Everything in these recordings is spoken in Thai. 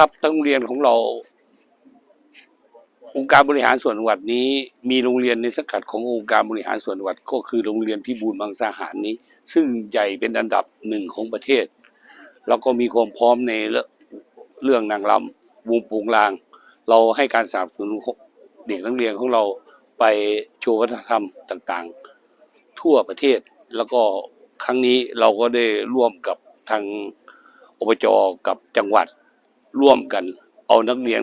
ครับทั้งโรงเรียนของเรา องค์การบริหารส่วนจังหวัดนี้ มีโรงเรียนในสังกัดขององค์การบริหารส่วนจังหวัด ก็คือโรงเรียนพิบูลมังสาหารนี้ ซึ่งใหญ่เป็นอันดับหนึ่งของประเทศ แล้วก็มีความพร้อมในเรื่องนางรำวงปูงลาง เราให้การสนับสนุนเด็กนักเรียนของเราไปโชว์วัฒนธรรมต่างๆ ทั่วประเทศแล้วก็ครั้งนี้เราก็ได้ร่วมกับทางอบจกับจังหวัด ร่วมกัน เอานักเรียน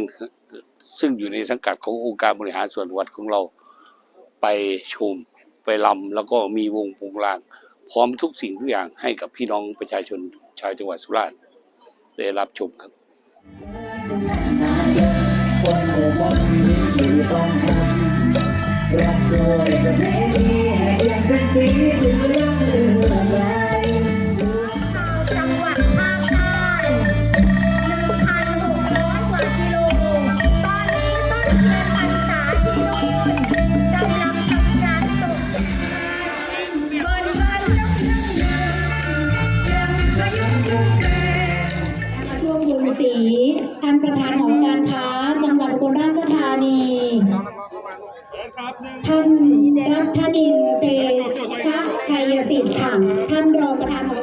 ซึ่งอยู่ในสังกัดขององค์การบริหารส่วนจังหวัดของเราไปชมไปลำแล้วก็มีวงโปงลาง พร้อมทุกสิ่งทุกอย่างให้กับพี่น้องประชาชนชาวจังหวัดสุราษฎร์ได้รับชมครับคนโอบนอยู่ต้องทำรับด้วยประเพณีแห่ยังเป็นสีชื่อเรื่องลือ ช่วงยุงศรีท่านประธานหอการค้า จังหวัดอุบลราชธานีท่านรัฐนินเตชะชัยสิทธิ์ค่ะท่านรองประธานหอการ